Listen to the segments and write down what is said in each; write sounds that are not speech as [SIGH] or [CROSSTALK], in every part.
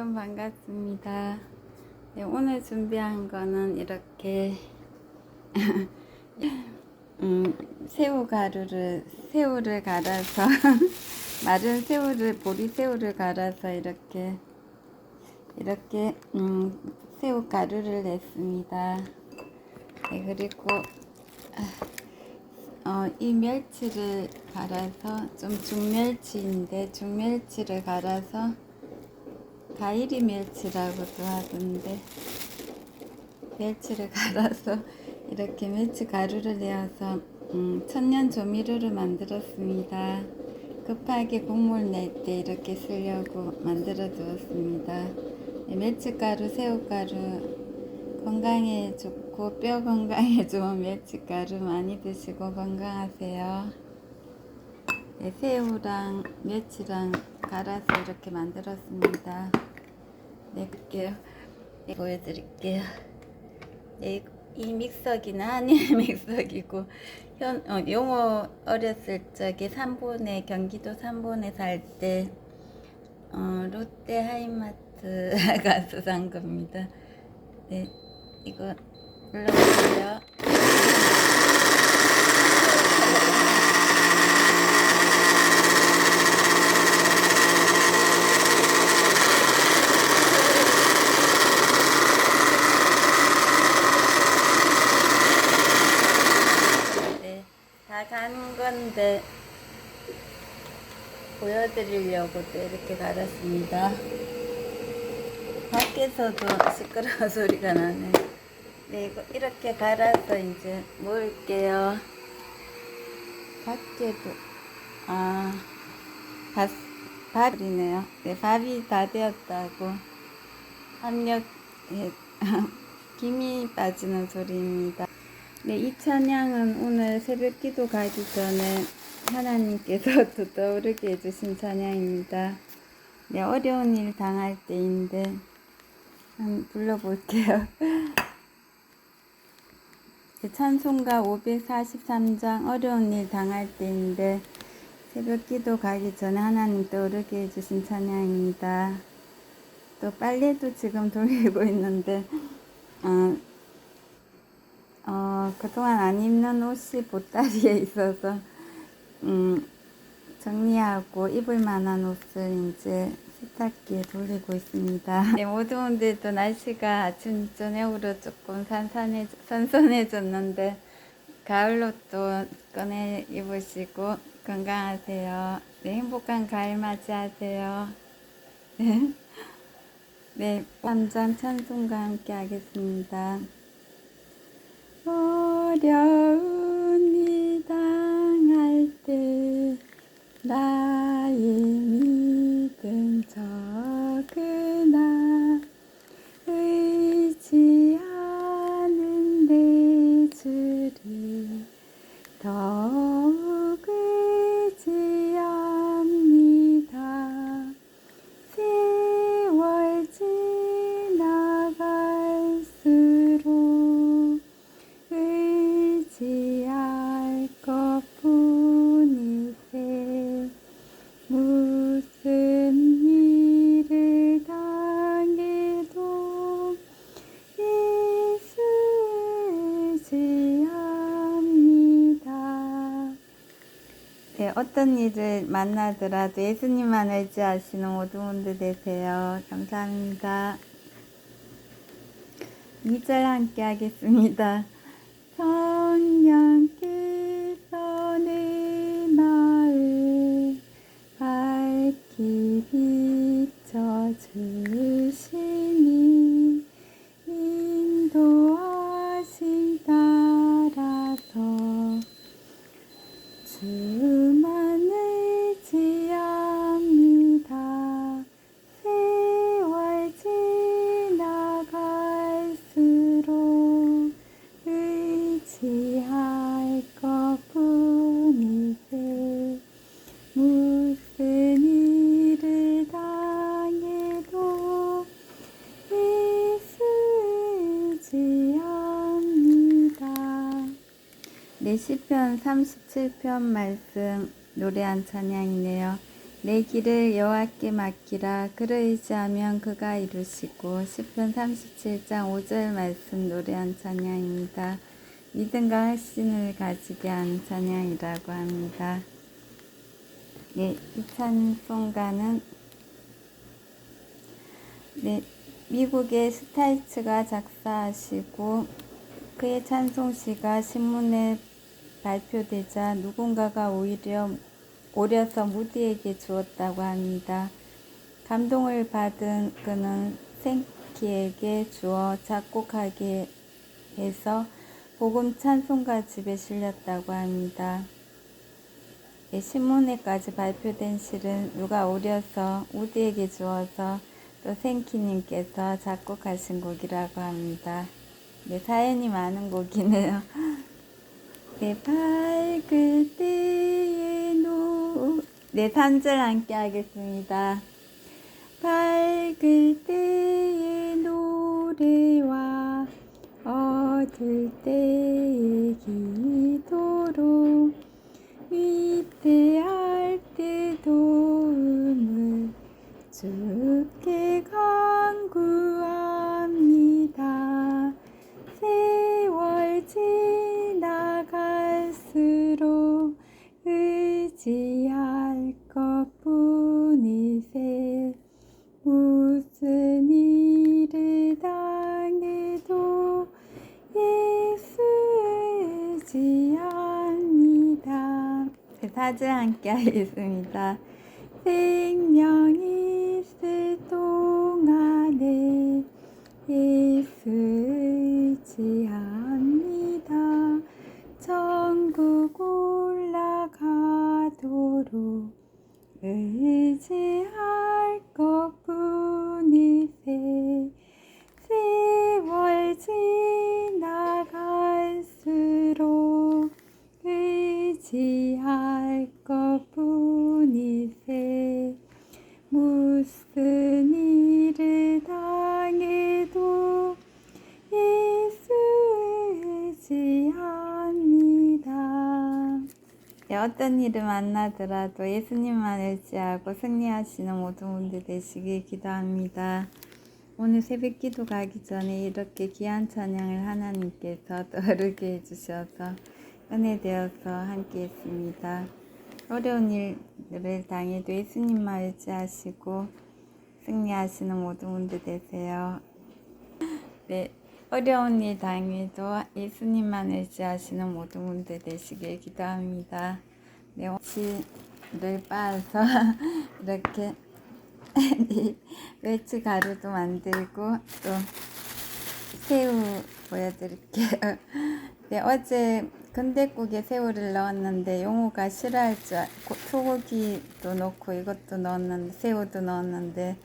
여러분 반갑습니다. 네, 오늘 준비한 거는 이렇게 [LAUGHS] 음, 새우 가루를 새우를 갈아서 [LAUGHS] 마른 새우를 보리 새우를 갈아서 이렇게 이렇게 음, 새우 가루를 냈습니다. 네, 그리고 어, 이 멸치를 갈아서 좀 중멸치인데 중멸치를 갈아서 가이리 멸치라고도 하던데 멸치를 [LAUGHS] 갈아서 이렇게 멸치 가루를 내어서 음, 천년 조미료를 만들었습니다. 급하게 국물 낼 때 이렇게 쓰려고 만들어 두었습니다. 네, 멸치가루, 새우가루 건강에 좋고 뼈 건강에 [LAUGHS] 좋은 멸치가루 많이 드시고 건강하세요. 네, 새우랑 멸치랑 갈아서 이렇게 만들었습니다. 네, 볼게요. 네, 보여드릴게요. 네, 이 믹서기는 한일 [LAUGHS] 믹서기고 현 어, 용어 어렸을 적에 삼본에 경기도 삼본에 살 때 어, 롯데 하이마트 가서 산 겁니다. 네, 이거 눌러보세요. 간 건데 보여드리려고 또 이렇게 갈았습니다. 밖에서도 시끄러운 [LAUGHS] 소리가 나네. 네, 이거 이렇게 갈아서 이제 모을게요. 밖에도, 아, 밥, 밥이네요. 네, 밥이 다 되었다고. 압력, 예, [LAUGHS] 김이 빠지는 소리입니다. 네, 이 찬양은 오늘 새벽 기도 가기 전에 하나님께서 [LAUGHS] 또 떠오르게 해주신 찬양입니다. 네, 어려운 일 당할 때인데, 한번 불러볼게요. 네, [LAUGHS] 찬송가 543장 어려운 일 당할 때인데, 새벽 기도 가기 전에 하나님 떠오르게 해주신 찬양입니다. 또 빨래도 지금 [LAUGHS] 돌리고 있는데, 어, 어, 그동안 안 입는 옷이 보따리에 있어서, 음, 정리하고 입을 만한 옷을 이제 세탁기에 돌리고 있습니다. [LAUGHS] 네, 모두 분들도 날씨가 아침, 저녁으로 조금 산산해, 선선해졌는데, 가을로 또 꺼내 입으시고 건강하세요. 네, 행복한 가을 맞이하세요. [LAUGHS] 네. 네, 완전 찬송과 함께 하겠습니다. 어려운 일 당할 때 나의 믿음 적으나 의지하는 내 주를 더욱 의지합니다. 세월 지나갈수록 의지할 것뿐이세 무슨 일을 당해도 예수 의지합니다. 네, 어떤 일을 만나더라도 예수님만 의지하시는 모든 분들 되세요. 감사합니다. 2절 함께 하겠습니다. [LAUGHS] 성령께서 내 마을 밝히 비춰주시니 인도하신 따라서 주만 의지합니다. 세월 지나갈수록 의지할 것뿐이세 무슨 일을 당해도 예수 의지합니다. 네, 시편 37편 말씀 노래한 찬양이네요. 내 길을 여호와께 맡기라 그러이지 하면 그가 이루시고 시편 37장 5절 말씀 노래한 찬양입니다. 믿음과 확신을 가지게 하는 찬양이라고 합니다. 네, 이 찬송가는 네, 미국의 스타이츠가 작사하시고 그의 찬송시가 신문에 발표되자 누군가가 오히려 오려서 무디에게 주었다고 합니다. 감동을 받은 그는 생키에게 주어 작곡하게 해서 복음 찬송가 집에 실렸다고 합니다. 예, 신문에까지 발표된 시를 누가 오려서 우디에게 주어서 또 생키님께서 작곡하신 곡이라고 합니다. 네, 사연이 많은 곡이네요. [LAUGHS] 네, 밝을 때의 노, 네, 3절 함께 하겠습니다. 밝을 때의 노래와 어두울 때의 기도로 위태할 때 도움을 주 지합니다. 네, 사진 함께 하겠습니다. 생명 있을 동안에 예수 의지합니다. 천국 올라가도록 의지할 것뿐이세 세월 지 나갈수록 의지할 것뿐이세 무슨 일을 당해도 예수 의지합니다. 네, 어떤 일을 만나더라도 예수님만 의지하고 승리하시는 모든 분들 되시길 기도합니다. 오늘 새벽 기도 가기 전에 이렇게 귀한 찬양을 하나님께서 떠오르게 [LAUGHS] 해주셔서 은혜되어서 함께 했습니다. 어려운 일을 당해도 예수님만 의지하시고 승리하시는 모든 분들 되세요. 네, 어려운 일 당해도 예수님만 의지하시는 모든 분들 되시길 기도합니다. 네, 혹시를 빻아서 [LAUGHS] 이렇게 네, [LAUGHS] 멸치 가루도 만들고 또 새우 보여드릴게요. [LAUGHS] 네, 어제 근대국에 새우를 넣었는데 용우가 싫어할 줄 알- 고- 소고기도 넣고 이것도 넣었는데 새우도 넣었는데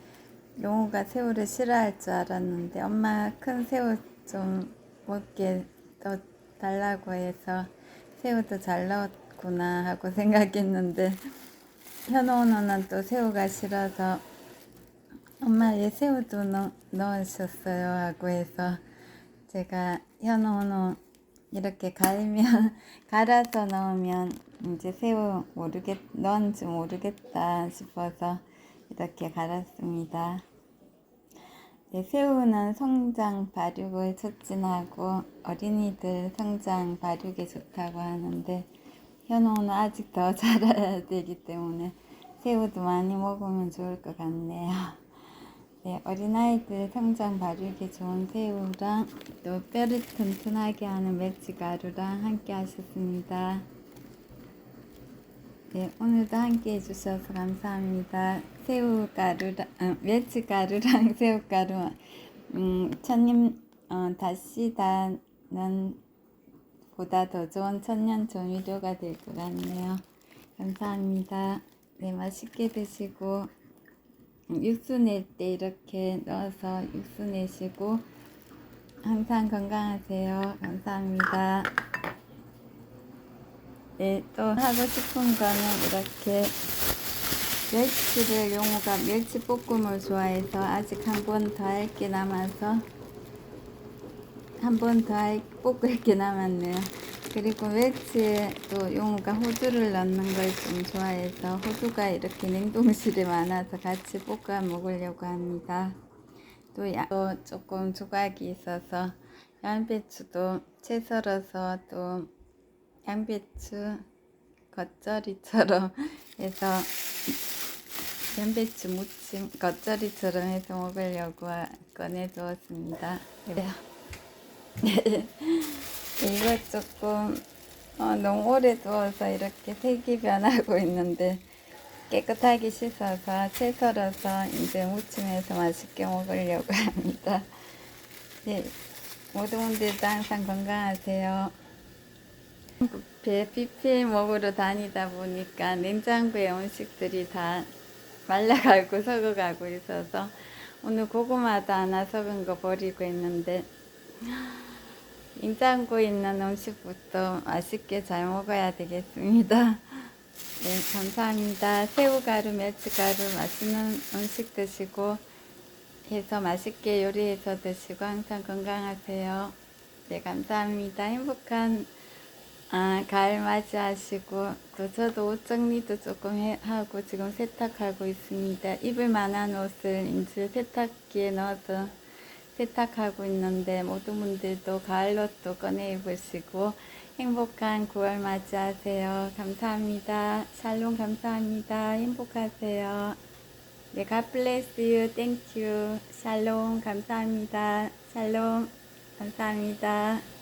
용우가 새우를 싫어할 줄 알았는데 엄마 큰 새우 좀 먹게 더 달라고 해서 새우도 잘 넣었구나 하고 [LAUGHS] 생각했는데 현호 누나는 또 새우가 싫어서 엄마 얘 새우도 넣, 넣으셨어요 하고 해서 제가 현호는 이렇게 갈면 [LAUGHS] 갈아서 넣으면 이제 새우 모르겠 넣은지 모르겠다 싶어서 이렇게 갈았습니다. 네, 새우는 성장 발육을 촉진하고 어린이들 성장 발육에 좋다고 하는데 현호는 아직 더 [LAUGHS] 자라야 되기 때문에 새우도 많이 먹으면 좋을 것 같네요. 네, 어린아이들 성장 발육에 좋은 새우랑 또 뼈를 튼튼하게 하는 멸치가루랑 함께 하셨습니다. 네, 오늘도 함께 해주셔서 감사합니다. 새우가루랑, 어, 멸치가루랑 [LAUGHS] 새우가루, 음, 천님, 어, 다시 다는 보다 더 좋은 천년 조미료가 될 것 같네요. 감사합니다. 네, 맛있게 드시고, 음, 육수 낼 때 이렇게 넣어서 육수 내시고 항상 건강하세요. 감사합니다. 네, 또 하고 싶은 거는 이렇게 멸치를 용우가 멸치 볶음을 좋아해서 아직 한 번 더 할 게 남아서 한 번더 볶을 게 남았네요. 그리고 웰치에 또 용우가 호두를 넣는 걸 좀 좋아해서 호두가 이렇게 냉동실에 많아서 같이 볶아 먹으려고 합니다. 또, 야, 또 조금 조각이 있어서 양배추도 채 썰어서 또 양배추 겉절이처럼 [LAUGHS] 해서 양배추 무침 겉절이처럼 해서 먹으려고 꺼내두었습니다. 그래요. [LAUGHS] 이거 조금 어, 너무 오래 두어서 이렇게 색이 변하고 있는데 깨끗하게 씻어서 채 썰어서 이제 무침해서 맛있게 먹으려고 [LAUGHS] 합니다. 네, 모두 분들도 항상 건강하세요. 배 PPL 먹으러 다니다 보니까 냉장고에 음식들이 다 말라가고 [LAUGHS] 썩어가고 있어서 오늘 고구마도 하나 썩은 거 버리고 있는데 냉장고에 있는 음식부터 맛있게 잘 먹어야 되겠습니다. 네, 감사합니다. 새우가루, 멸치가루 맛있는 음식 드시고 해서 맛있게 요리해서 드시고 항상 건강하세요. 네, 감사합니다. 행복한 아, 가을 맞이하시고 또 저도 옷 정리도 조금 해, 하고 지금 세탁하고 있습니다. 입을 만한 옷을 이제 세탁기에 넣어서 세탁하고 있는데 모든 분들도 가을 옷도 꺼내 입으시고 행복한 9월 맞이하세요. 감사합니다. 샬롬 감사합니다. 행복하세요. 네, God bless you. Thank you. 샬롬 감사합니다. 샬롬 감사합니다.